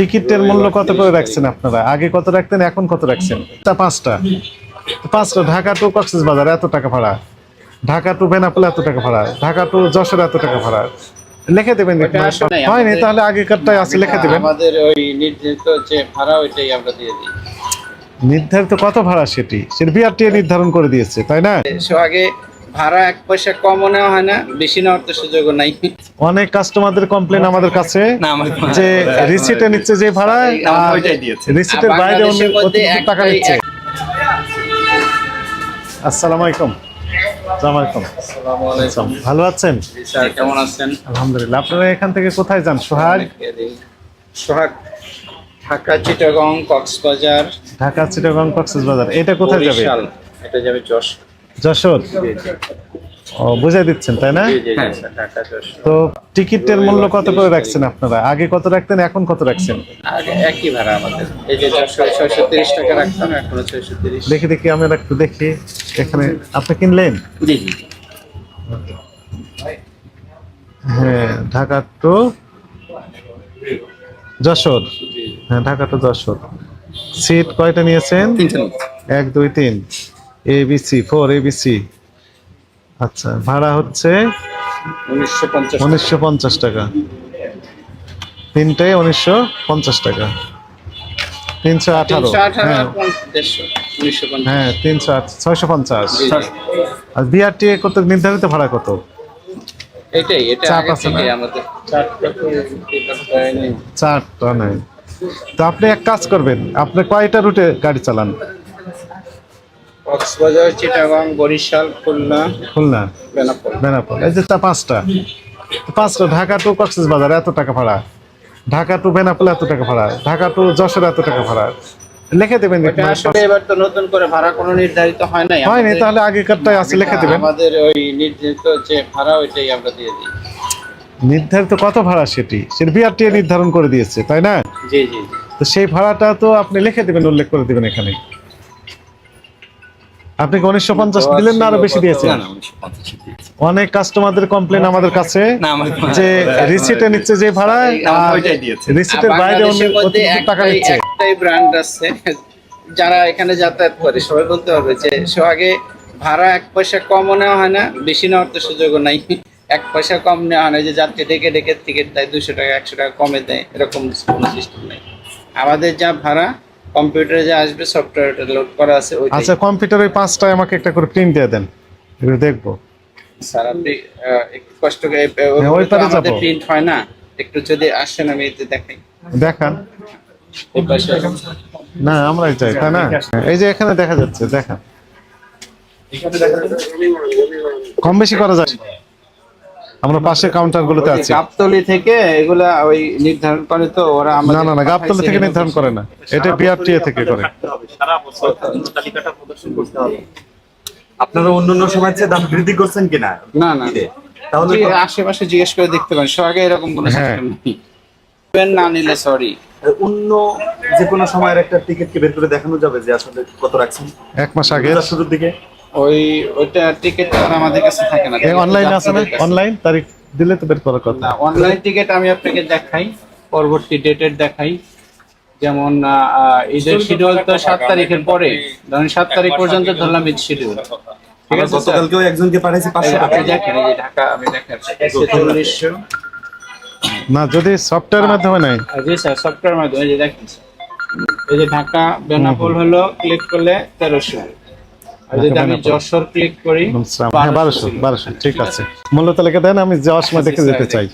টিকিটের মূল্য কত করে রাখছেন আপনারা? আগে কত রাখতেন এখন কত রাখছেন? তা পাঁচটা। পাঁচটা ঢাকা টু কক্সেস বাজার এত টাকা ভাড়া। ঢাকা টু বেনাপোল এত টাকা ভাড়া। ঢাকা টু যশোর এত টাকা ভাড়া। লিখে দেবেন হয়নি তাহলে আগেকারটাই আছে লিখে দেবেন। আমাদের ওই নির্ধারিত যে ভাড়া ওইটাই আমরা দিয়ে দিই। নির্ধারিত কত ভাড়া সেটি? সেটি বিআরটি নির্ধারণ করে দিয়েছে তাই না? আগে ভাড়া এক পয়সা কমও নেওয়া হয় না বেশি নেওয়ার তো সুযোগও নাই। অনেক কাস্টমারদের কমপ্লেন আমাদের কাছে যে রিসিটে নিচ্ছে যে ভাড়া রিসিটের বাইরে অন্য টাকা নিচ্ছে। আসসালামু আলাইকুম। আলাইকুম। ভালো আছেন? স্যার কেমন আছেন? আলহামদুলিল্লাহ। আপনারা এখান থেকে কোথায় যান? সোহাগ? সোহাগ ঢাকা চিটাগং কক্সবাজার। ঢাকা চিটাগং কক্সবাজার। এটা কোথায় যাবে? এটা যাবে যশ যশোর? ও বুঝাই দিচ্ছেন তাই না? স্যার, ঢাকা যশ তো টিকিটের মূল্য কত করে রাখছেন আপনারা? আগে কত রাখতেন এখন কত রাখছেন? একই ভাড়া আমাদের। এই যে যশোর ছয়শো তিরিশ টাকা রাখতাম এখনও দেখি দেখি আমরা একটু দেখি। এখানে আপনি কিনলেন? হ্যাঁ ঢাকা টু যশোর। হ্যাঁ ঢাকা টু যশোর। সিট কয়টা নিয়েছেন? এক দুই তিন। A B C four A B C আচ্ছা ভাড়া হচ্ছে উনিশশো পঞ্চাশ টাকা। তিনটায় উনিশশো পঞ্চাশ টাকা। তিনশো আঠারো। হ্যাঁ। হ্যাঁ তিনশো আট ছয়শো পঞ্চাশ। আর বিআরটি কত নির্ধারিত ভাড়া কত? এটাই এটা চাপ আছে না? আমাদের। চারটা নেই। তো আপনি এক কাজ করবেন আপনি কয়টা রুটে গাড়ি চালান? কক্সবাজার চিটাগং বরিশাল খুলনা খুলনা বেনাপোল। বেনাপোল। এই যে পাঁচটা পাঁচটা ঢাকা টু কক্সেস বাজার এত টাকা ভাড়া। ঢাকা টু বেনাপোল এত টাকা ভাড়া। ঢাকা টু যশোর এত টাকা ভাড়া। লিখে দেবেন আসলে এবার তো নতুন করে ভাড়া কোনো নির্ধারিত হয় নাই। হয়নি তাহলে আগেকারটাই আছে লিখে দেবেন। আমাদের ওই নির্ধারিত যে ভাড়া ওইটাই আমরা দিয়ে দিই। নির্ধারিত কত ভাড়া সেটি? সেটি বিআরটি নির্ধারণ করে দিয়েছে তাই না? জি জি। তো সেই ভাড়াটা তো আপনি লিখে দেবেন উল্লেখ করে দেবেন এখানে। আপনি উনিশশো পঞ্চাশ দিলেন না আরও বেশি দিয়েছেন? না না উনিশশো পঞ্চাশ দিয়েছে। অনেক কাস্টমারদের কমপ্লেন আমাদের কাছে যে রিসিটে নিচ্ছে যে ভাড়া রিসিটের বাইরে টাকা নিচ্ছে। একটাই ব্র্যান্ড আছে যারা এখানে যাতায়াত করে সবাই বলতে পারবে যে সো আগে ভাড়া এক পয়সা কমও নেওয়া হয় না বেশি নেওয়ার তো সুযোগও নাই। এক পয়সা কম নেওয়া হয় না যে যাত্রী ডেকে ডেকে টিকিট দেয় দুশো টাকা একশো টাকা কমে দেয় এরকম কোনো সিস্টেম নেই। আমাদের যা ভাড়া কম্পিউটারে যে আসবে সফটওয়্যারটা লোড করা আছে ওইটাই। আচ্ছা কম্পিউটার ওই পাঁচটায় আমাকে একটা করে প্রিন্ট দিয়ে দেন। এগুলো দেখব। স্যার আপনি একটু কষ্ট করে হ্যাঁ, ওই পারে আমাদের প্রিন্ট হয় না। একটু যদি আসেন আমি এতে দেখাই। দেখান। এই পাশে না আমরাই চাই তাই না? এই যে এখানে দেখা যাচ্ছে দেখা কম বেশি করা যায়। আমরা পাশে কাউন্টার গুলোতে আছি। গাবতলি থেকে এগুলা ওই নির্ধারণ করে তো ওরা না আমাদের না না গাবতলি থেকে নির্ধারণ করে না। এটা বিআরটিএ থেকে করে। সারা বছর তালিকাটা প্রদর্শন করতে হবে। আপনারা অন্য অন্য সময় চেয়ে দাম বৃদ্ধি করছেন কিনা? না না? তাহলে আশেপাশে জিজ্ঞেস করে দেখতে পারেন। আগে এরকম কোনো হ্যাঁ। সিস্টেম নেই। না নিলে সরি অন্য যে কোনো সময়ের একটা টিকিট কি বের করে দেখানো যাবে যে আসলে কত রাখছেন? এক মাস আগে। শুরুর দিকে। ওই ওইটা টিকিট আমাদের কাছে থাকে না। অনলাইন আছে না? অনলাইন তারিখ দিলে তো বের করার কথা। না অনলাইন টিকিট আমি আপনাকে দেখাই পরবর্তী ডেটের দেখাই। যেমন ঈদের শিডিউল তো সাত তারিখের পরে। ধরেন সাত তারিখ পর্যন্ত ধরলাম ঈদ শিডিউল ঠিক আছে গতকালকেও একজনকে পাঠাইছি পাঁচশো টাকা। আপনি দেখেন এই যে ঢাকা আমি দেখেন। চল্লিশশো না যদি সফটওয়্যারের মাধ্যমে নাই। জি স্যার সফটওয়্যার মাধ্যমে যে দেখেন এই যে ঢাকা বেনাপোল হলো ক্লিক করলে তেরোশো। আমি। যশোর ক্লিক করি হ্যাঁ বারোশো বারোশো ঠিক আছে। মূল্য তালিকা দেন আমি যাওয়ার সময় দেখে যেতে চাই।